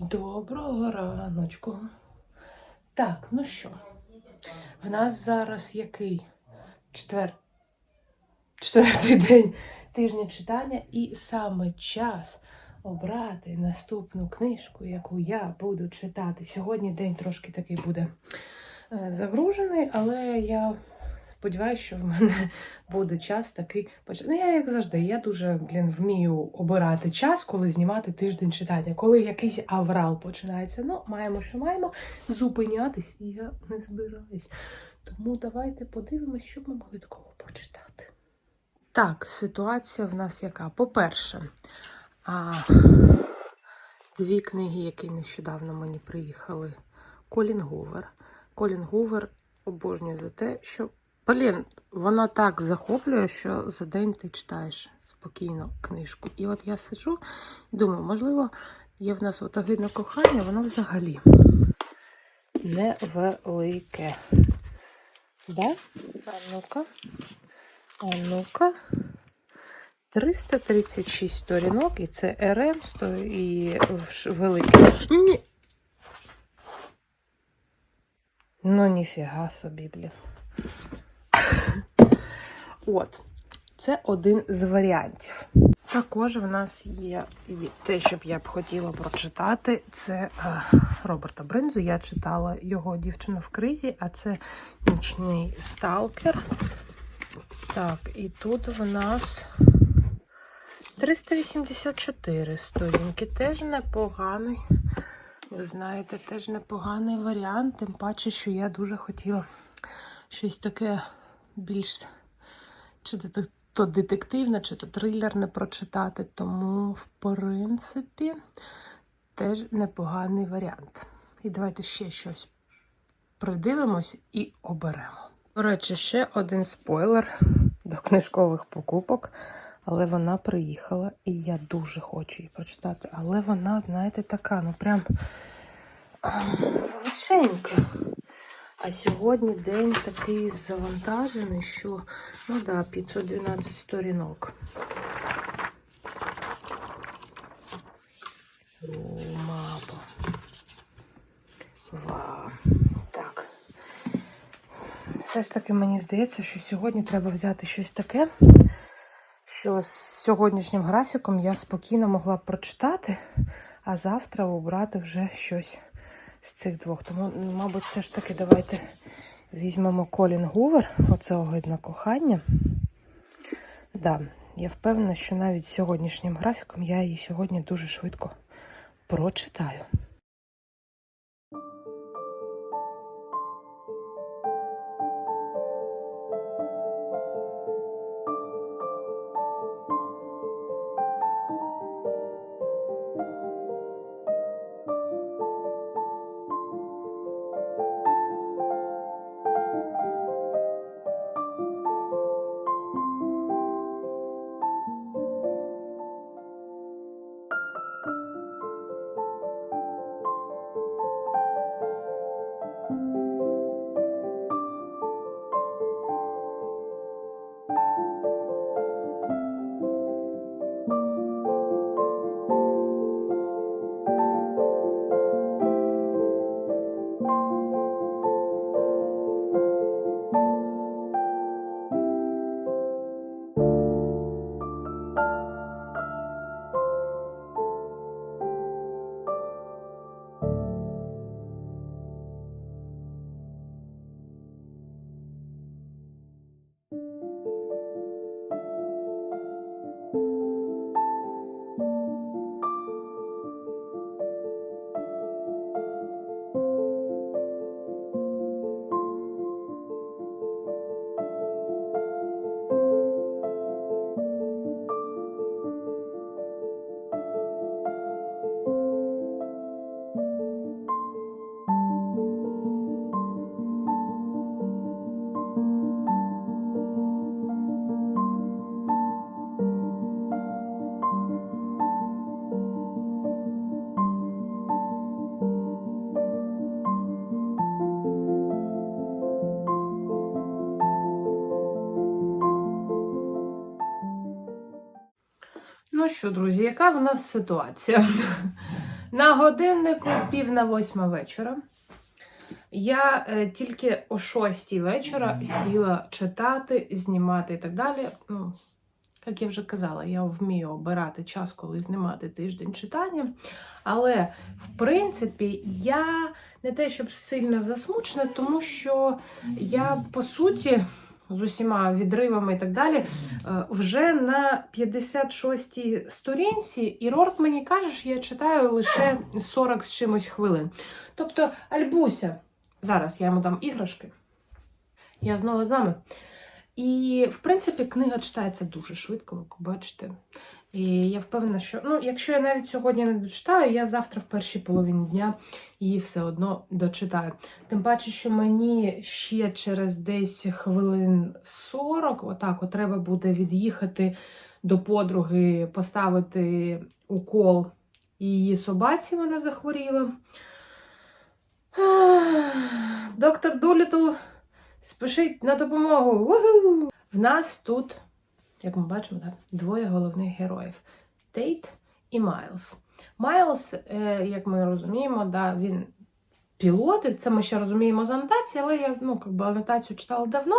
Доброго раночку. Так, ну що, в нас зараз який? Четвер... Четвертий день тижня читання, і саме час обрати наступну книжку, яку я буду читати. Сьогодні день трошки такий буде е, загружений, але я сподіваюся, що в мене буде час такий. Ну, я як завжди, я дуже блін, вмію обирати час, коли знімати тиждень читання. Коли якийсь аврал починається, ну, маємо, що маємо, зупинятись, і я не збираюсь. Тому давайте подивимось, що ми могли такого почитати. Так, ситуація в нас яка? По-перше, а, дві книги, які нещодавно мені приїхали. Колін Гувер. Колін Гувер обожнюю за те, що Блін, вона так захоплює, що за день ти читаєш спокійно книжку. І от я сиджу і думаю, можливо, є в нас от огидне кохання, воно взагалі невелике. Да? А ну-ка. А ну-ка. 336 сторінок, і це РМ сто- і вш- велике. Ні. Ну, ніфіга собі, блін. От, це один з варіантів. Також в нас є те, що б я б хотіла прочитати, це е, Роберта Бринзу. Я читала його дівчину в кризі, а це нічний сталкер. Так, і тут в нас 384 сторінки. Теж непоганий. Ви знаєте, теж непоганий варіант. Тим паче, що я дуже хотіла щось таке більш чи то детективне, чи то трилерне прочитати. Тому, в принципі, теж непоганий варіант. І давайте ще щось придивимось і оберемо. До речі, ще один спойлер до книжкових покупок. Але вона приїхала, і я дуже хочу її прочитати. Але вона, знаєте, така, ну прям величенька. А сьогодні день такий завантажений, що, ну да, 512 сторінок. О, мапа. Вау. Так. Все ж таки мені здається, що сьогодні треба взяти щось таке, що з сьогоднішнім графіком я спокійно могла б прочитати, а завтра обрати вже щось з цих двох. Тому, ну, мабуть, все ж таки давайте візьмемо Колін Гувер, оце огидне кохання. Да, я впевнена, що навіть сьогоднішнім графіком я її сьогодні дуже швидко прочитаю. Ну що, друзі, яка в нас ситуація? На годиннику пів на восьма вечора. Я е, тільки о шостій вечора сіла читати, знімати і так далі. Ну, як я вже казала, я вмію обирати час, коли знімати тиждень читання. Але, в принципі, я не те, щоб сильно засмучена, тому що я, по суті, з усіма відривами і так далі, е, вже на 56-й сторінці, і Рорк мені каже, що я читаю лише 40 з чимось хвилин. Тобто, Альбуся, зараз я йому дам іграшки. Я знову з вами. І, в принципі, книга читається дуже швидко, ви бачите. І я впевнена, що ну, якщо я навіть сьогодні не дочитаю, я завтра в першій половині дня її все одно дочитаю. Тим паче, що мені ще через десь хвилин 40, отак, от треба буде від'їхати до подруги, поставити укол її собаці, вона захворіла. Доктор Долітл спішить на допомогу. Уху! В нас тут, як ми бачимо, так, двоє головних героїв: Тейт і Майлз. Майлз, е, як ми розуміємо, да, він пілот, і це ми ще розуміємо з анотації, але я ну, би, анотацію читала давно.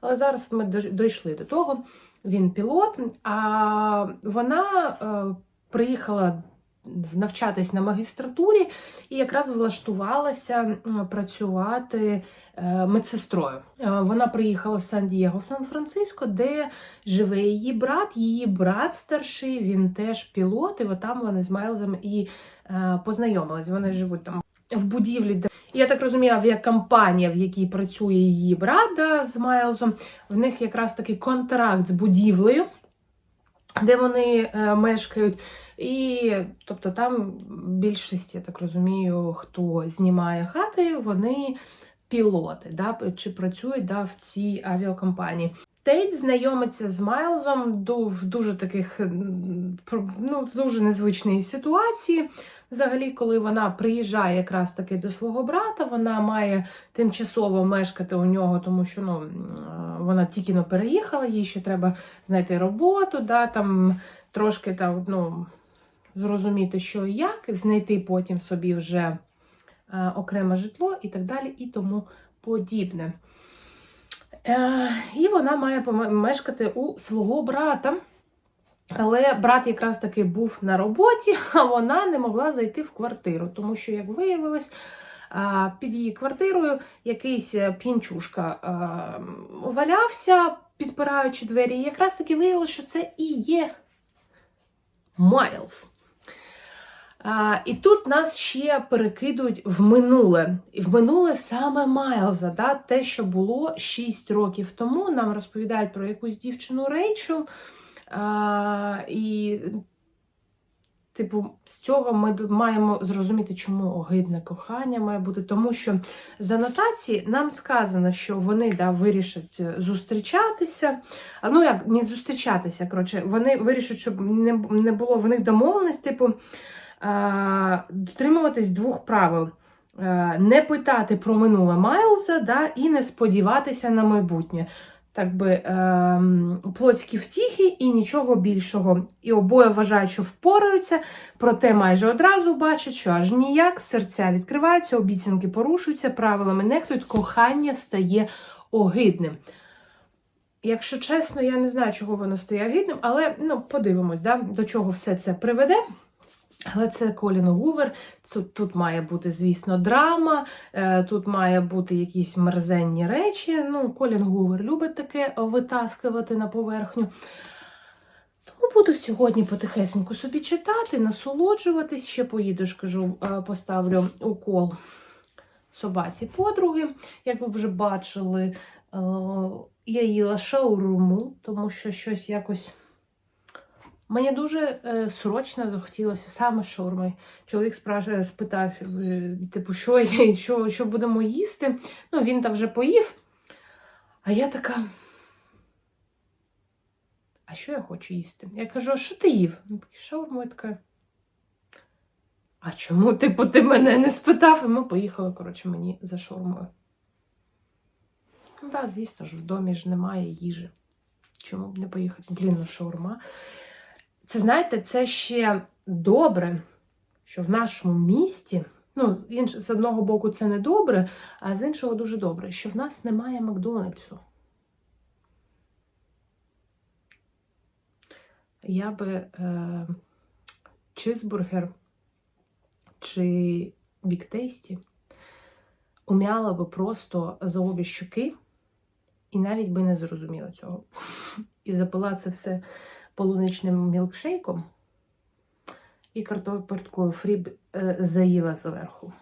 Але зараз ми дійшли до того. Він пілот, а вона е, приїхала навчатись на магістратурі і якраз влаштувалася працювати е, медсестрою. Е, Вона приїхала з Сан-Дієго в Сан-Франциско, де живе її брат. Її брат старший, він теж пілот, і от там вони з Майлзом і е, познайомились. Вони живуть там в будівлі, де я так розумію, авіакомпанія, в якій працює її брат да, з Майлзом. В них якраз такий контракт з будівлею. Де вони е, мешкають, і тобто там більшість, я так розумію, хто знімає хати, вони пілоти, да, чи працюють да, в цій авіакомпанії. Тейт знайомиться з Майлзом ду- в дуже таких ну, дуже незвичній ситуації. Взагалі, коли вона приїжджає якраз таки до свого брата, вона має тимчасово мешкати у нього, тому що ну, вона тільки но переїхала, їй ще треба знайти роботу, да, там трошки там, ну, зрозуміти, що і як, знайти потім собі вже окреме житло і так далі, і тому подібне. Е, і вона має мешкати у свого брата. Але брат якраз таки був на роботі, а вона не могла зайти в квартиру, тому що, як виявилось, під її квартирою якийсь е, п'янчушка валявся, підпираючи двері. І якраз таки виявилося, що це і є Майлз. І тут нас ще перекидують в минуле. І в минуле саме Майлза, да, те, що було 6 років тому. Нам розповідають про якусь дівчину Рейчел. А, і, типу, з цього ми маємо зрозуміти, чому огидне кохання має бути. Тому що з анотації нам сказано, що вони да, вирішать е, зустрічатися. А ну як не зустрічатися, коротше, вони вирішать, щоб не, не було в них домовленість, типу, дотримуватись двох правил. Е, Не питати про минуле Майлза да, і не сподіватися на майбутнє так би ем, плотські втіхи і нічого більшого. І обоє вважають, що впораються, проте майже одразу бачать, що аж ніяк серця відкриваються, обіцянки порушуються, правилами нехтують, кохання стає огидним. Якщо чесно, я не знаю, чого воно стає огидним, але ну, подивимось, да, до чого все це приведе. Але це Колін Гувер. Тут має бути, звісно, драма, е, тут має бути якісь мерзенні речі. Ну, Колін Гувер любить таке витаскувати на поверхню. Тому буду сьогодні потихесеньку собі читати, насолоджуватись. Ще поїду, ж кажу, е, поставлю укол собаці подруги. Як ви вже бачили, е, я їла шаурму, тому що щось якось. Мені дуже е, срочно захотілося саме шаурми. Чоловік спрашує, спитав, е, типу, що, я- що, що будемо їсти. Ну, він там вже поїв. А я така. А що я хочу їсти? Я кажу, а що ти їв? Він такий, шаурму, я така. А чому, типу, ти мене не спитав? І ми поїхали, коротше, мені за шаурмою. Ну, так, звісно ж, в домі ж немає їжі. Чому б не поїхати? Блін, ну шаурма. Це знаєте, це ще добре, що в нашому місті, ну, з, одного боку, це не добре, а з іншого дуже добре, що в нас немає Макдональдсу. Я би е, чизбургер чи біктейсті умяла би просто за обі щоки і навіть би не зрозуміла цього. І запила це все полуничним мілкшейком і картоплькою фрі б, е, заїла зверху.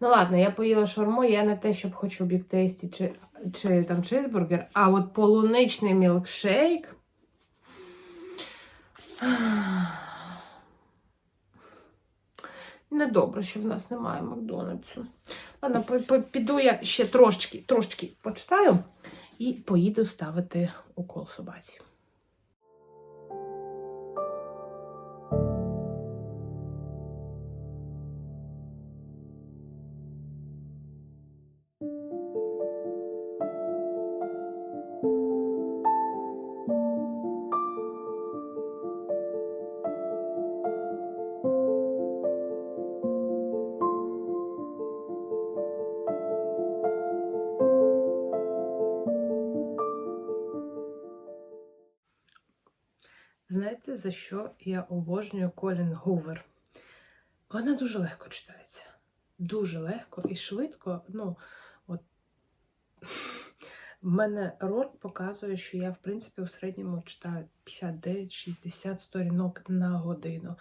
Ну ладно, я поїла шаурму, я не те, щоб хочу біктейсті чи, чи там чизбургер, а от полуничний мілкшейк. Недобре, що в нас немає Макдональдсу. Ладно, піду я ще трошечки, трошечки почитаю і поїду ставити укол собаці. За що я обожнюю Колін Гувер? Вона дуже легко читається. Дуже легко і швидко. Ну, от в мене рот показує, що я, в принципі, у середньому читаю 59-60 сторінок на годину.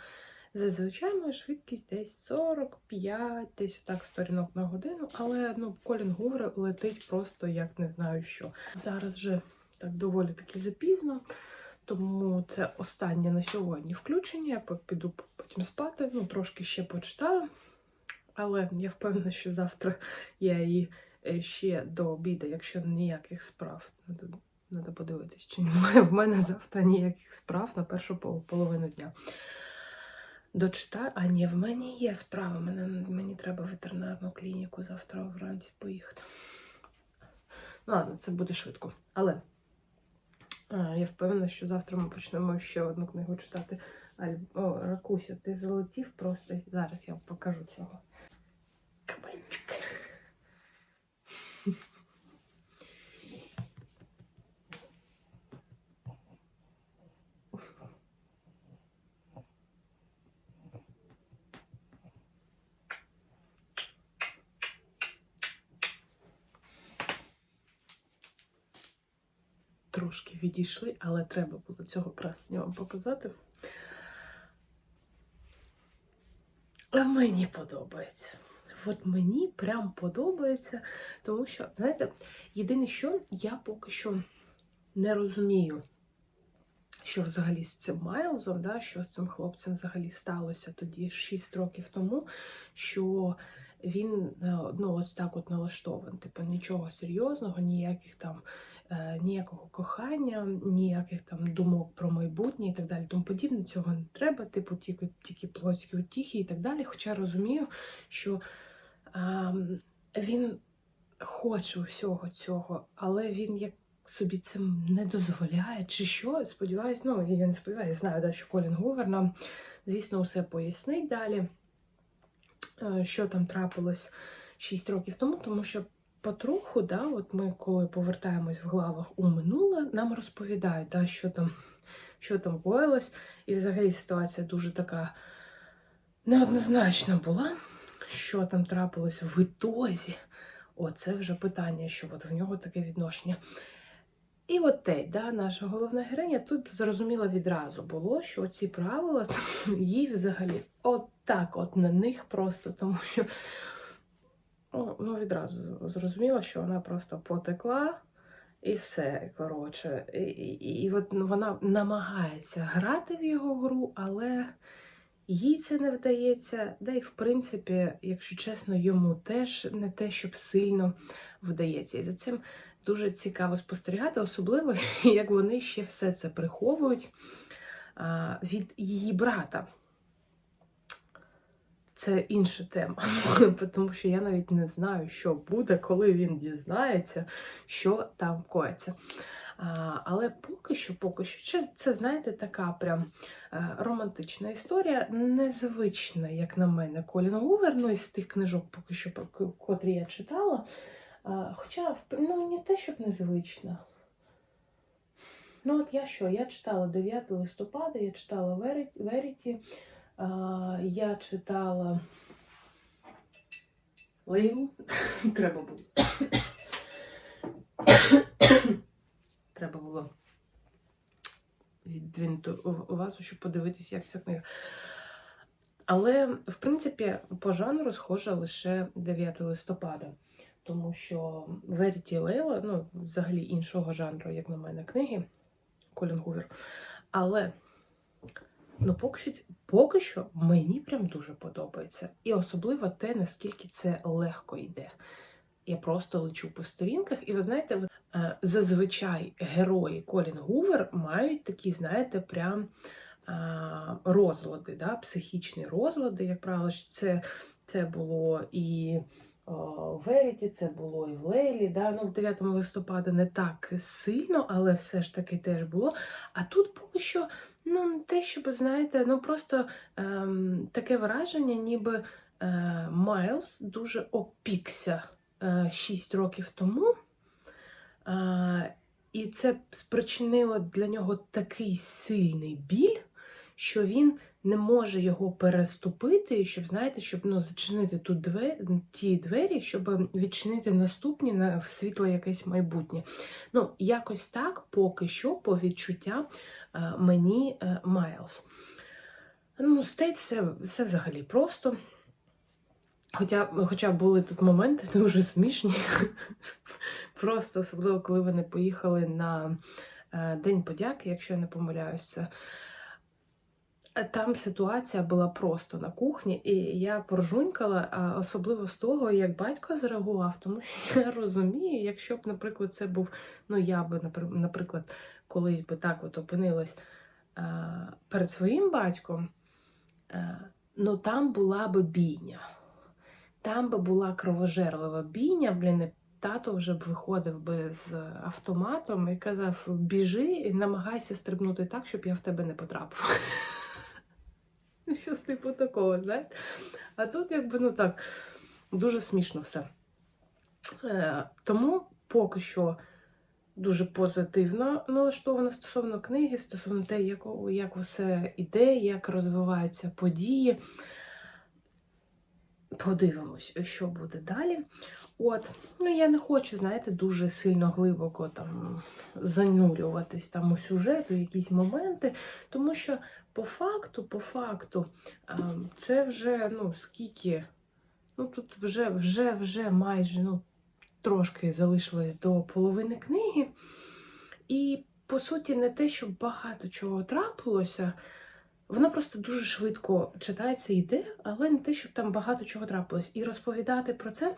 Зазвичай моя швидкість десь 45, десь отак сторінок на годину, але ну, Колін Гувер летить просто як не знаю що. Зараз вже так доволі таки запізно. Тому це останнє на сьогодні включення. Я піду потім спати, ну трошки ще почитаю. Але я впевнена, що завтра я її е, ще до обіду, якщо ніяких справ. Надо подивитись, чи немає в мене завтра ніяких справ на першу половину дня. Дочитаю, а ні, в мене є справа. Мене, мені треба в ветеринарну клініку завтра вранці поїхати. Ну, ладно, це буде швидко. Але Я впевнена, що завтра ми почнемо ще одну книгу читати. Аль... О, Ракуся, ти залетів просто. Зараз я вам покажу цього. Трошки відійшли, але треба було цього красення вам показати. А мені подобається. От мені прям подобається, тому що, знаєте, єдине, що я поки що не розумію, що взагалі з цим Майлзом, да, що з цим хлопцем взагалі сталося тоді 6 років тому, що він е, ну, ось так от налаштований. Типу нічого серйозного, ніяких там е, ніякого кохання, ніяких там думок про майбутнє і так далі. Тому подібне цього не треба, типу, тільки, тільки плотські утіхи і так далі. Хоча розумію, що а, він хоче усього цього, але він як собі цим не дозволяє, чи що, сподіваюсь, ну я не сподіваюся, знаю, да, що Колін Гувер нам, звісно, усе пояснить далі, що там трапилось 6 років тому, тому що потроху, да, от ми, коли повертаємось в главах у минуле, нам розповідають, да, що там, що там коїлось, і взагалі ситуація дуже така неоднозначна була, що там трапилось в ітозі. Оце вже питання, що от в нього таке відношення. І от те, да, наша головна героїня тут зрозуміла відразу було, що ці правила їй взагалі от так от на них просто, тому що ну, ну, відразу зрозуміла, що вона просто потекла і все. Коротше. І, і, і от вона намагається грати в його гру, але їй це не вдається. Да і в принципі, якщо чесно, йому теж не те, щоб сильно вдається. І за цим дуже цікаво спостерігати, особливо як вони ще все це приховують від її брата. Це інша тема, тому що я навіть не знаю, що буде, коли він дізнається, що там коїться. Але поки що, поки що, це, знаєте, така прям е, романтична історія, незвична, як на мене, Колін Гувер, ну із тих книжок, поки що, котрі я читала. Хоча, ну, не те, щоб незвична. Ну, от я що? Я читала 9 листопада, я читала Вері- Веріті, я читала Лейлу. Треба було. Треба було віддвинути увазу, щоб подивитися, як ця книга. Але, в принципі, по жанру схожа лише 9 листопада. Тому що Веріті Лейла, ну, взагалі іншого жанру, як на мене, книги Колін Гувер. Але ну, поки, що, поки що мені прям дуже подобається. І особливо те, наскільки це легко йде. Я просто лечу по сторінках, і ви знаєте, е, зазвичай герої Колін Гувер мають такі, знаєте, прям розлади, да, психічні розлади, як правило, це, це було і в Веріті, це було і в Лейлі. Да? Ну, 9 листопада не так сильно, але все ж таки теж було. А тут поки що, ну, не те, щоб, знаєте, ну просто ем, таке враження, ніби е, Майлз дуже опікся е, 6 років тому. Е, і це спричинило для нього такий сильний біль, що він не може його переступити, щоб, знаєте, щоб ну, зачинити тут двері, ті двері, щоб відчинити наступні на в світле якесь майбутнє. Ну, якось так, поки що, по відчуттям мені е, Майлз. Ну, Стейт все, все взагалі просто. Хоча, хоча були тут моменти дуже смішні. Просто особливо, коли вони поїхали на е, День подяки, якщо я не помиляюся. Е, Там ситуація була просто на кухні, і я поржунькала, особливо з того, як батько зреагував, тому що я розумію, якщо б, наприклад, це був, ну я би, наприклад, колись би так от опинилась перед своїм батьком, е, ну там була би бійня. Там би була кровожерлива бійня, блін, тато вже б виходив би з автоматом і казав: біжи і намагайся стрибнути так, щоб я в тебе не потрапив. Щось типу такого, знаєте? А тут, якби, ну так, дуже смішно все. Е, тому поки що дуже позитивно налаштовано стосовно книги, стосовно те, як, як все іде, як розвиваються події. Подивимось, що буде далі. От, ну я не хочу, знаєте, дуже сильно глибоко там занурюватись там у сюжет, якісь моменти, тому що по факту, по факту, це вже ну скільки, ну тут вже, вже, вже майже ну, трошки залишилось до половини книги. І по суті, не те, що багато чого трапилося. Воно просто дуже швидко читається йде, але не те, щоб там багато чого трапилось. І розповідати про це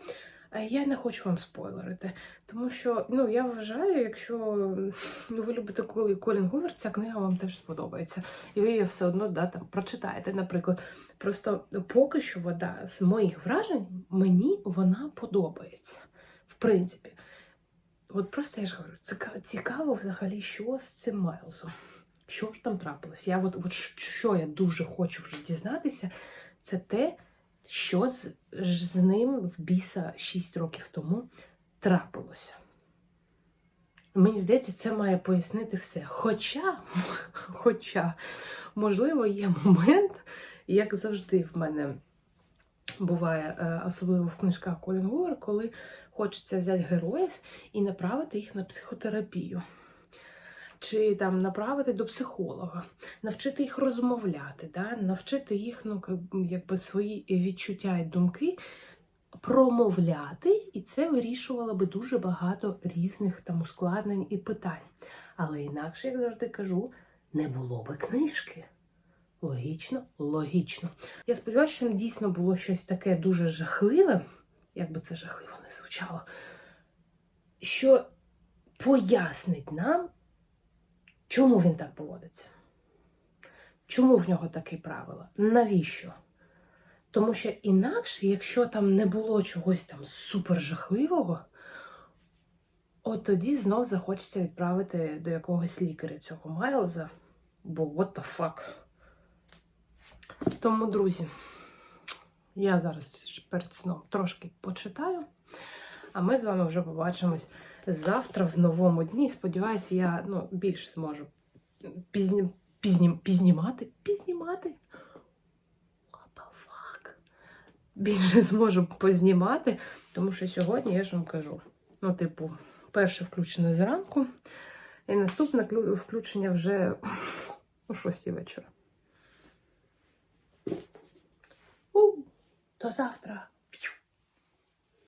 я не хочу вам спойлерити. Тому що ну, я вважаю, якщо ну, ви любите коли Колін Гувер, ця книга вам теж сподобається. І ви її все одно да, там, прочитаєте, наприклад. Просто поки що вода з моїх вражень мені вона подобається. В принципі. От просто я ж говорю, ціка- цікаво взагалі, що з цим Майлзом. Що ж там трапилось? Я от, от що я дуже хочу вже дізнатися, це те, що з, з ним в біса 6 років тому трапилося. Мені здається, це має пояснити все. Хоча, хоча, можливо, є момент, як завжди в мене буває, е, особливо в книжках Колін Гувер, коли хочеться взяти героїв і направити їх на психотерапію. Чи там направити до психолога, навчити їх розмовляти, да? навчити їх ну, якби свої відчуття і думки промовляти, і це вирішувало би дуже багато різних там ускладнень і питань. Але інакше, як завжди кажу, не було би книжки. Логічно, логічно. Я сподіваюся, що там дійсно було щось таке дуже жахливе, як би це жахливо не звучало, що пояснить нам, чому він так поводиться. Чому в нього такі правила? Навіщо? Тому що інакше, якщо там не було чогось там супер жахливого, от тоді знов захочеться відправити до якогось лікаря цього Майлза. Бо what the fuck. Тому, друзі, я зараз перед сном трошки почитаю, а ми з вами вже побачимось завтра в новому дні. Сподіваюся, я ну, більше зможу пізні, пізні, пізнімати. Пізнімати. Більше зможу познімати, тому що сьогодні я ж вам кажу. Ну, типу, перше включення зранку, і наступне включення вже о 6 вечора. У, До завтра.